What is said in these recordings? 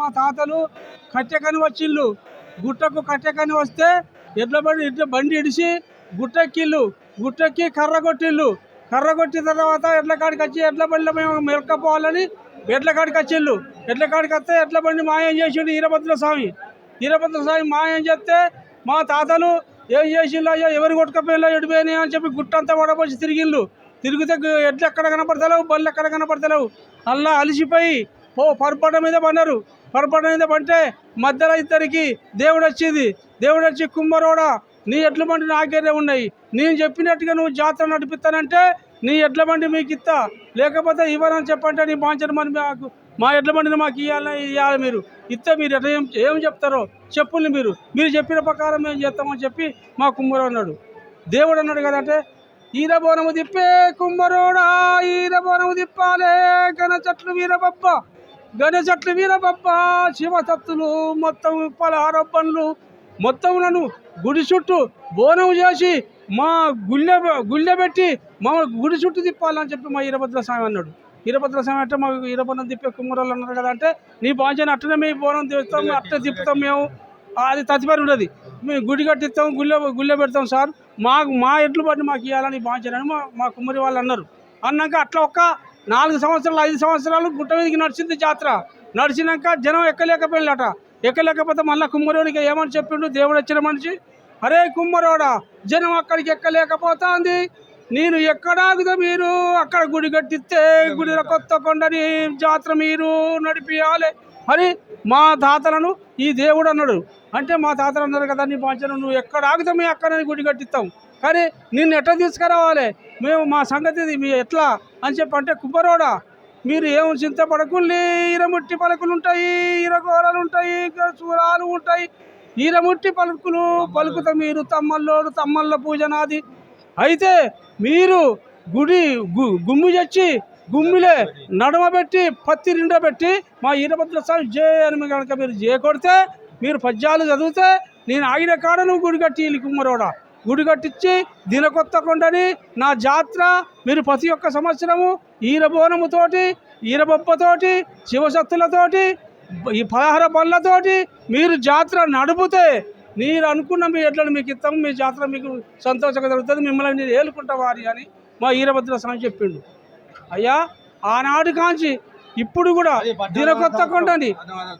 మా తాతలు కట్టెకని వచ్చిళ్ళు. గుట్టకు కట్టెకని వస్తే ఎడ్ల బండి ఎడ్ల బండి ఇడిచి గుట్టెక్కిళ్ళు. గుట్టెక్కి కర్ర కొట్టిళ్ళు. కర్ర కొట్టిన తర్వాత ఎడ్ల కాడికి వచ్చి ఎడ్ల బండిలో మేము మెరకపోవాలని ఎడ్ల కాడికి వచ్చిళ్ళు. ఎడ్ల కాడికి వస్తే ఎడ్ల బండి మాయం చేసిండు ఈరభద్ర స్వామి. ఈరభద్ర స్వామి మాయం చేస్తే మా తాతలు ఏం చేసిండు అయ్యా? ఎవరు కొట్టుకపోయిలో ఎడిపోయినాయి అని చెప్పి గుట్టంతా వడపోసి తిరిగిళ్ళు తిరిగితే ఎడ్లు ఎక్కడ కనపడతలేవు? బళ్ళు ఎక్కడ కనపడతలేవు? అల్లా అలిసిపోయి పో పరపట మీద పన్నారు పొరపాటు మీద మధ్యలో ఇద్దరికి దేవుడు వచ్చింది. దేవుడు వచ్చి కుమ్మరోడా నీ ఎడ్ల బండి నాకేనే ఉన్నాయి. నేను చెప్పినట్టుగా నువ్వు జాతర నడిపిస్తానంటే నీ ఎడ్ల బండి మీకు ఇస్తా. లేకపోతే ఇవ్వనని చెప్పంటే నీ బాంచన మరి మాకు మా ఎడ్ల బండిని మాకు ఇవ్వాలని ఇవ్వాలి మీరు. ఇస్తే మీరు ఎట్లా ఏం ఏం చెప్తారో చెప్పుల్ని మీరు. మీరు చెప్పిన ప్రకారం మేము చేస్తామని చెప్పి మా కుమ్మరు అన్నాడు. దేవుడు అన్నాడు కదంటే ఈరబోనము తిప్పే కుమ్మరోడా ఈరబోనము తిప్పాలే కన చెట్లు వీరబబ్బ. గణ చెట్లు వీరబబ్బ శివసత్తులు మొత్తం పలహార పండ్లు మొత్తం నన్ను గుడి చుట్టూ బోనం చేసి మా గుళ్ళె గుళ్ళె పెట్టి మా గుడి చుట్టూ తిప్పాలని చెప్పి మా ఈరభద్ర స్వామి అన్నాడు. ఈరభద్ర స్వామి అంటే మాకు వీరభద్రం తిప్పే కుమ్మరాలు అన్నారు కదా అంటే నీ బాంచని అట్టనే మేము బోనం తిప్పుతాం అట్టే తిప్పుతాం మేము. అది తదుపరి ఉండదు మేము గుడి కట్టిస్తాం గుళ్ళె గుళ్ళె పెడతాం సార్. మాకు మా ఎడ్లు బట్టి మాకు ఇవ్వాలని బాంచనని మా మా కుమ్మరి వాళ్ళు అన్నారు. అన్నాక అట్లా ఒక నాలుగు సంవత్సరాలు ఐదు సంవత్సరాలు గుట్ట మీదకి నడిచింది జాతర. నడిచినాక జనం ఎక్కలేకపోయినట ఎక్కలేకపోతే మళ్ళీ కుమ్మరోడికి ఏమని చెప్పిండు? దేవుడు వచ్చిన మనిషి అరే కుమ్మరోడా జనం అక్కడికి ఎక్కలేకపోతుంది. నేను ఎక్కడాదిగా మీరు? అక్కడ గుడి కట్టిస్తే గుడిలో కొత్త కొండని జాతర మీరు నడిపియాలి. అని మా తాతలను ఈ దేవుడు అన్నాడు. అంటే మా తాతలు అన్నారు కదా నీ పంచను నువ్వు ఎక్కడ ఆగుతా మేము అక్కడ గుడి కట్టిస్తాం. కానీ నిన్ను ఎట్లా తీసుకురావాలి? మేము మా సంగతి మీ ఎట్లా? అని చెప్పి అంటే కుమ్మరోడా మీరు ఏం చింతపడకుల్లి ఈరముట్టి పలుకులు ఉంటాయి ఈరగోరలు ఉంటాయి చూరాలు ఉంటాయి. ఈరముట్టి పలుకులు పలుకుత మీరు తమ్మల్లోడు తమ్మల్ల పూజ నాది అయితే మీరు గుడి గు గుమ్మి తెచ్చి గుమ్మిలే నడమబెట్టి పత్తి నిండబెట్టి మా ఈరభద్ర స్వామి జే అని కనుక మీరు జే కొడితే మీరు పద్యాలు చదివితే నేను ఆగిన కాడ నువ్వు గుడి కట్టి వీళ్ళు కుమ్మరోడా. గుడి కట్టించి దినకొత్త కొండని నా జాత్ర మీరు ప్రతి ఒక్క సంవత్సరము ఈరబోనముతోటి ఈరబొప్పతోటి శివశక్తులతోటి ఈ పదహార పళ్ళతోటి మీరు జాతర నడుపుతే మీరు అనుకున్న మీ ఎడ్లను మీకు ఇత్తం మీ జాతర మీకు సంతోషంగా జరుగుతుంది మిమ్మల్ని నేను ఏలుకుంటా వారి అని మా ఈరభద్ర స్వామి చెప్పిండు. అయ్యా ఆనాడు కాంచి ఇప్పుడు కూడా దినకొత్త కొండని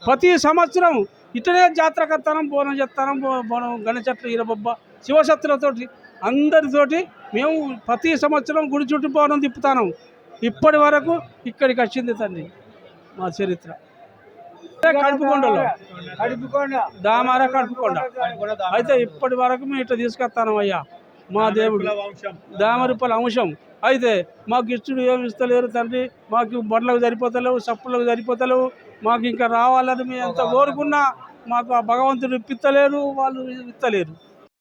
ప్రతి సంవత్సరం ఇటనే జాతర కత్తానం బోనం చేస్తానం బోనం గణచెట్లు ఈరబొబ్బ శివశక్తులతోటి అందరితోటి మేము ప్రతి సంవత్సరం గుడి చుట్టూ బోనం తిప్పుతాను. ఇప్పటి వరకు ఇక్కడికి వచ్చింది తండ్రి మా చరిత్ర. కడుపుకొండలో. దామార కడుపుకొండ. అయితే ఇప్పటి వరకు మేము ఇట్లా తీసుకొస్తాను అయ్యా. మా దేవుడు. దామరిపల అంశం అయితే మాకు ఇచ్చుడు ఏమి ఇస్తలేరు తండ్రి? మాకు బొడ్లకు సరిపోతలేవు సప్పులకు సరిపోతలేవు. మాకు ఇంకా రావాలని మేము ఎంత కోరుకున్నా మాకు ఆ భగవంతుడు ఇప్పిత్తలేరు వాళ్ళు ఇత్తలేరు